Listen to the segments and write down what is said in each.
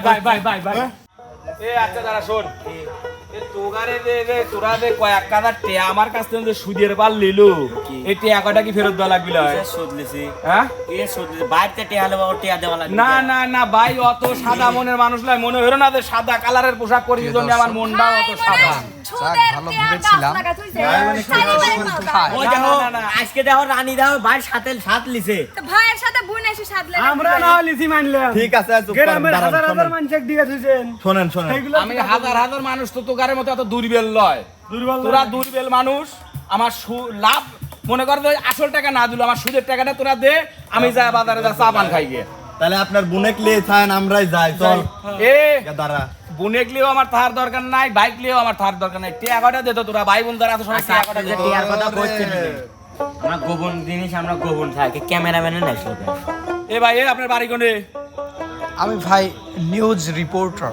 ভাই ভাই ভাই ভাই ভাই এ আচ্ছা দাঁড়া শোন। এ তোগারে দে দে তোরা দে কয়েক কাদার টিয়া আমার কাছ থেকে যে সুদের পাল লিলু এই টিয়া কটা কি ফেরত দেওয়া লাগবে সুদ লিছি হ্যাঁ? এ সুদ লিছি বাইরে টিয়া হলে বাবা টিয়া দেওয়া লাগবে। না না না ভাই অত সাদা মনের মানুষ নয় মনে হলো না যে সাদা কালারের পোশাক পরেছি জন্য আমার মনটা অত সাদা। ভালো ভেবেছিলাম। ওই না, দেখো না, না, না। আজকে দেখো রানী দেখো বাইরে সাথে সাত লিছে। ভাইয়ের সাথে বোন এসে সাদলে আমরা না লিসি মানলাম ঠিক আছে গ্রামের হাজার হাজার শোনেন। মানুষ দিয়ে থুইছেন। শোনেন শোনেন। আমি হাজার হাজার মানুষ তো তোগারের মতো এত দুর্বল নয় দুর্বল তোরা দুর্বল মানুষ আমার লাভ মনে কর যে আসল টাকা না দিল আমার সুদের টাকাটা তোরা দে আমি যাই বাজারে যা চা পান খাই গিয়ে। তাহলে আপনার বুনেক লিয়ে থাকেন আমরাই যাই চল। এ দাঁড়া। বুনেক লিয়েও আমার থার দরকার নাই বাইক লিয়েও আমার থার দরকার নাই। টিয়া কটা দে তো তোরা? ভাই বোন যারা আছে সবাই আচ্ছা টিয়া আপনি কটা যে দে? টিয়ার কথা বলছেন আমরা গোপন জিনিস আমরা গোপন থাকি ক্যামেরাম্যানের নাই শুধু এ ভাই এ আপনার বাড়ি কোনে? আমি ভাই নিউজ রিপোর্টার।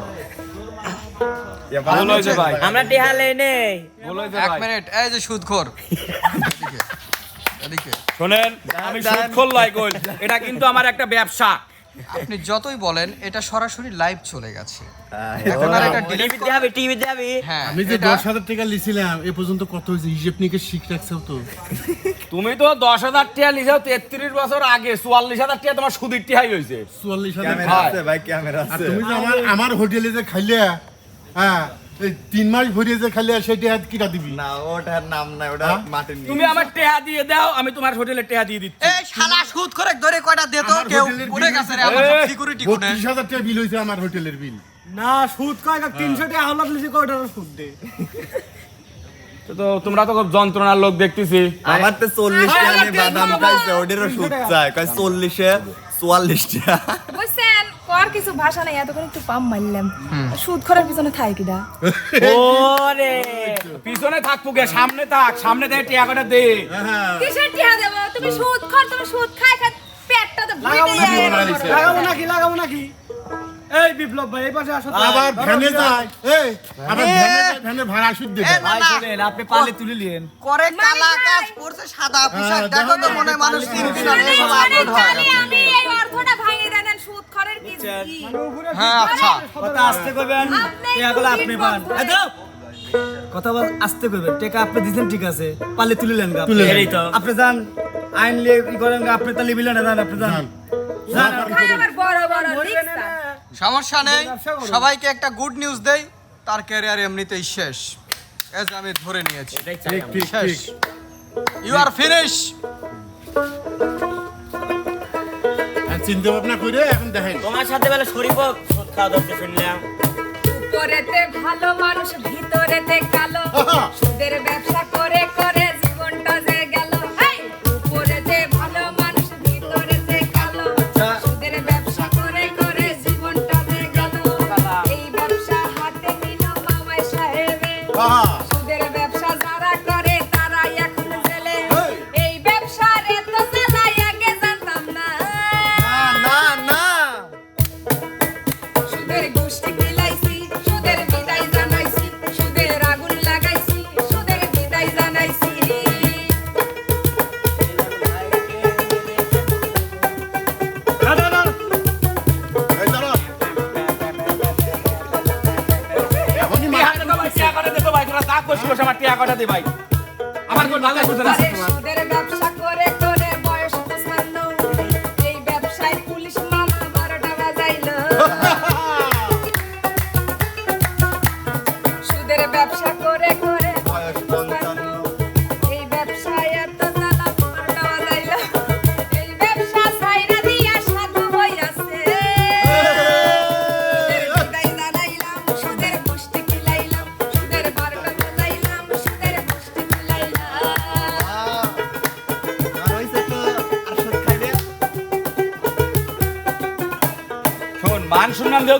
ভালো হয়েছে ভাই। আমরা টিয়া লেই নেই এক মিনিট এই যে সুদখোর। এদিকে এদিকে। শোনেন আমি সুদ খোল্লাই কই এটা কিন্তু আমার একটা ব্যবসা। আপনি যতই বলেন এটা সরাসরি লাইভ চলে গেছে। এখন আর এটা delete টিভিতে হবে টিভিতে হবে। হ্যাঁ আমি যে এটা- দশ হাজার টাকা লিছিলাম এ পর্যন্ত কত হয়েছে? হিসেব নিকে শিখ রাখছো তো। তুমি তো দশ হাজার টিয়া লিখেও তেত্রিশ বছর আগে চুয়াল্লিশ হাজার টিয়া তোমার সুদের টিহাই হয়েছে। চুয়াল্লিশ হাজার ক্যামেরা টাকা। আছে ভাই ক্যামেরা আর আছে। তুমি যে আমার আমার হোটেলে যে খাইলে হ্যাঁ তিন মাস ভরিয়ে যে খাইলে সেটা হাত কিটা দিবি? না ওটার নাম নাই ওটা হ্যাঁ? মাটির তুমি আমার টেহা দিয়ে দাও আমি তোমার হোটেলে টেহা দিয়ে দিচ্ছি। এই শালা সুদ করে ধরে কয়টা দে তো কেউ বিল গেছে রে আমার সিকিউরিটি কোনে বত্রিশ হাজার টাকা বিল হয়েছে আমার হোটেলের বিল। না সুদ কয় তিনশো টাকা হলার লিসি কয় টাকা সুদ দে। তো তোমরা তো খুব যন্ত্রণার লোক দেখতেছি। আমার তো চল্লিশ টাকা বাদাম খাইছে। ওটারও সুদ। চায়। কয় চল্লিশে চুয়াল্লিশ টাকা কর কিছু ভাষা নাই এতক্ষণ একটু পাম মারলাম। সুদ খরার পিছনে থাই কিডা। ওরে। পিছনে থাকব গে সামনে থাক সামনে থেকে টিয়া কটা দে। কিসের টিয়া দেব? তুমি সুদ খর তুমি সুদ খাই খাই পেটটা তো ভরে লাগাবো নাকি? লাগাবো নাকি লাগাবো নাকি? এই বিপ্লব ভাই এই পাশে আসো আবার ভ্যানে যায়। এই আবার ভ্যানে ভ্যানে ভাড়া সুদ দেবে। এ, না, না। আপনি পালে তুলে করে কালা কাজ ভাই। পড়ছে সাদা পোশাক। হ্যাঁ, দেখো তো মনে মানুষ তিন দিন শোনেন, আপলোড হয় আমি এই অর্থটা ভাঙিয়ে দেন সুদ খরের কি কি? হ্যাঁ আচ্ছা। কথা আসতে কইবেন একটু আপনি পান এই দাও। কথা বল আসতে কইবেন টেকা আপনি দিছেন ঠিক আছে। পালে তুলে নেন গা এই তো। আপনি যান আইন লিয়ে করেন গা, আপনি তালি বিলেন যান আপনি যান। যান। বড় বড় রিক্সা। সমস্যা নেই। সবাইকে একটা গুড নিউজ দেই তার ক্যারিয়ার এমনিতেই শেষ। এজ আমি ধরে নিয়েছি। ঠিক ঠিক শেষ। ইউ আর ফিনিশ চিন্তা ভাবনা করে এখন দেখেন। তোমার সাথে বেলা শরীফ খাওয়া শুনলাম উপরেতে ভালো মানুষ ভিতরেতে কালো। সুদের ব্যবসা করে করে আমার টিয়া কটা দে ভাই। আমার কোন ভালো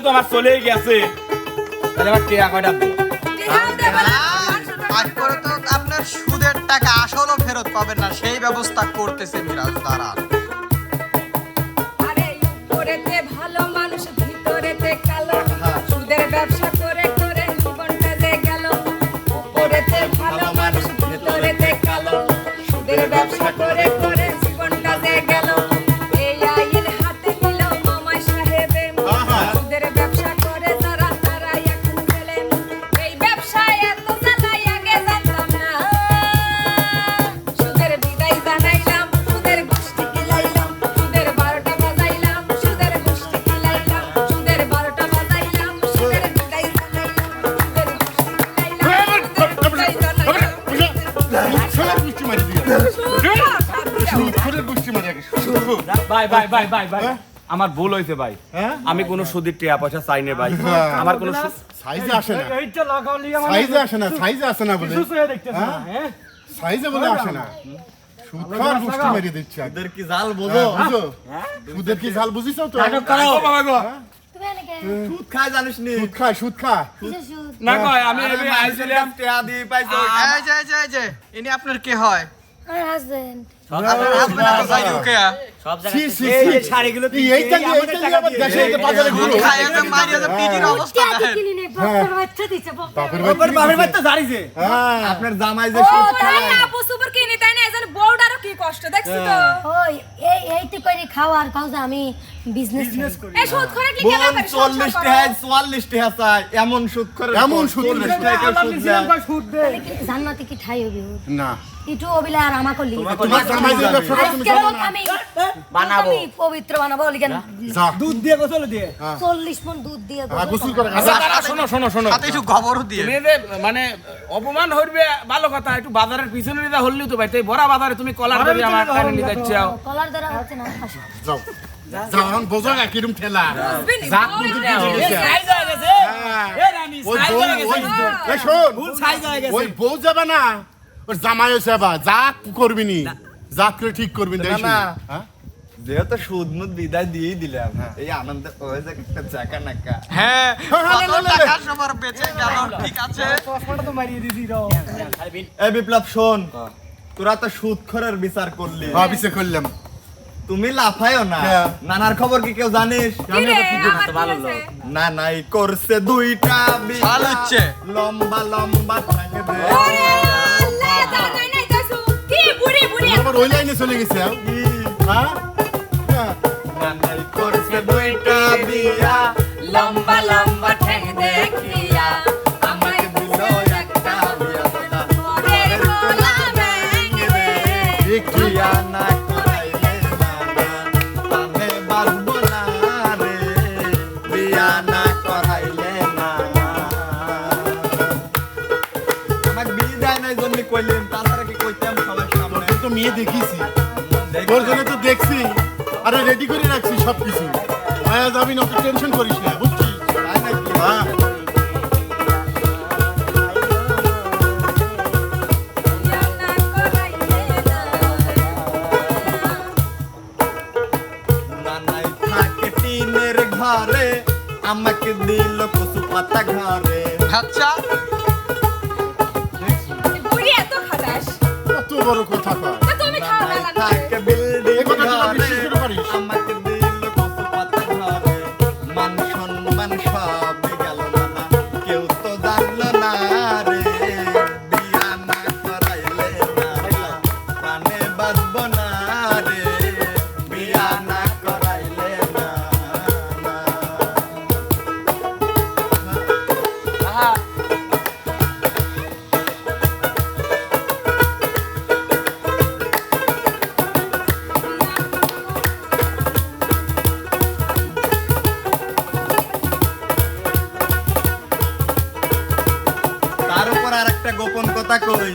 তো আমার চলেই গেছে। তাহলে টিয়া কয়টা তো আপনার সুদের টাকা আসলও ফেরত পাবেন না সেই ব্যবস্থা করতেছে মিরাজ দাঁড়ান ভাই ভাই ভাই ভাই ভাই। হ্যাঁ? আমার ভুল হয়েছে ভাই। হ্যাঁ? আমি কোনো সুদের টাকা পয়সা চাই না ভাই। হ্যাঁ। আমার কোনো সাইজে আসে না। সাইজে আসে না সাইজে আসে না বলে। সাইজে বলে আসে না। সুদখোর গোষ্ঠী মেরে দিচ্ছে। আগে। ওদের কি জাল বোঝো? হ্যাঁ, সুদের কি ঝাল বুঝিস তো? ও বাবা গো। তুমি এনেকে সুদ খায় জানিস নি? সুদ খায় সুদ খায়। না কয় আমি আরে এবার মাইসের আইছিলাম টেয়া দিয়ে পাইছো। এই যে এই যে ইনি আপনার কে হয়? আপনার হ্যাঁ জামাই যে কিনি তাই না? এজন বউডারও কি কষ্ট দেখছি তো? ওই এই এইতে করে খাওয়ার কাজ আমি বিজনেস করি। এই সুদ করে কি কেন করে চল্লিশ টাকায় চুয়াল্লিশ টাকা চায় এমন সুদ করে এমন সুদ করে। টাকা সুদ দেয়। সুদ দে কি জান্নাতে কি ঠাই হবে ওর? না। একটু অবিলে আর আমাকে লিখে তোমার জামাই যে ব্যবসা তুমি আজকে জানো লোক না আমি বানাবো। পবিত্র বানাবো লিখেন দুধ দিয়ে গোসল দিয়ে। চল্লিশ মন দুধ দিয়ে হ্যাঁ, গোসল করে। আচ্ছা দাঁড়া শোনো শোনো শোনো। সাথে একটু গোবরও দিয়ে। মানে অপমান হইবে ভালো কথা একটু বাজারের পিছনে নিতে হলেও তো ভাই। তাই বড় বাজারে তুমি কলার ধরে আমার কলার হচ্ছে না যাও। যাও এখন বোঝো না কিরম ঠেলা? জাত। সাইজ হয়ে গেছে। হ্যাঁ। ওই সাইজ বউ গেছে। ওই এই শোন। ফুল সাইজ গেছে। ওই বউ যাবে না ওর জামাই সেবা যা করবি নি। যা করে ঠিক করবি না, না। যেহেতু সুদ মুদ বিদায় দিয়েই দিলাম এই আনন্দে ওই যে একটা চাকা নাকা। হ্যাঁ। কত লে, লে, লে। টাকা সবার বেঁচে গেল ঠিক আছে? চশমাটা তো মারিয়ে দিছি রাও এই বিপ্লব শোন। তোরা তো সুদ খরের বিচার করলি। অফিসে করলাম। তুমি লাফায়ও না হ্যাঁ। নানার খবর কি কেউ জানিস কি রে, ভালো না নাই করছে দুইটা বিশাল হচ্ছে। লম্বা লম্বা ওই লাইনে চলে গেছে হ্যাঁ হ্যাঁ তো মেয়ে দেখিছি তোর জন্য তো দেখছি আরে রেডি করে রাখছি সব কিছু মায়া যাবি না তুই টেনশন করিস না বুঝছিস? হ্যাঁ। ঘরে আমাকে দিল কচু পাতা ঘরে। আচ্ছা। বড় কথা কয়। বিল্ডিং কথা কই?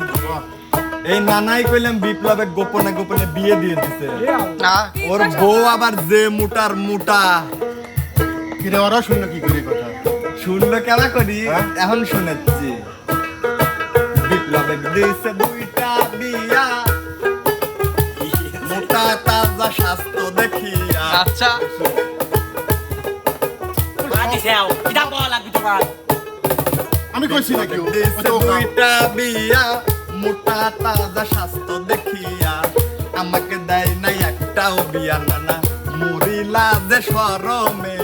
এই নানাই কইলাম বিপ্লবের গোপনে গোপনে বিয়ে দিয়ে দিছে। ওর বউ আবার যে মুটার মুটা। কিরে ওরা শুনলো কি করে কথা? শুনলো কেমন করি? হ্যাঁ? এখন শুনেছি। বিপ্লবের দিয়েছে দুইটা বিয়া। মোটা তাজা স্বাস্থ্য দেখিয়া। আচ্ছা। আদি সেও কিটা বল লাগবি তোমার। আমি কইছি নাকি? দুইটা বিয়া মোটা তাজা স্বাস্থ্য দেখিয়া। আমাকে দেয় নাই একটাও বিয়া নানা মরিলা যে সরমে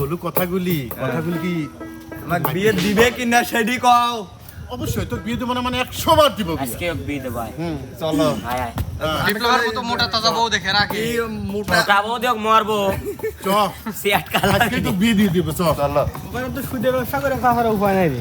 তুই যে বলু কথাগুলি। কথাগুলি কি আমাকে বিয়ে দিবে কিনা সেটি কও। অবশ্যই তোর বিয়ে দেবো না মানে একশো বার দিব। আজকে বিয়ে দেবো। হুম চলো। আয় আয়। বিপ্লবের মতো মোটা তাজা বউ দেখে রাখি। এই মোটা বউ দেখ মারবো। চ সিয়াট কালা আজকে তো বিয়ে দিয়ে দিব চল। চলো। ওখানে তো সুদের ব্যবসা করে খাওয়ার উপায় নাই রে।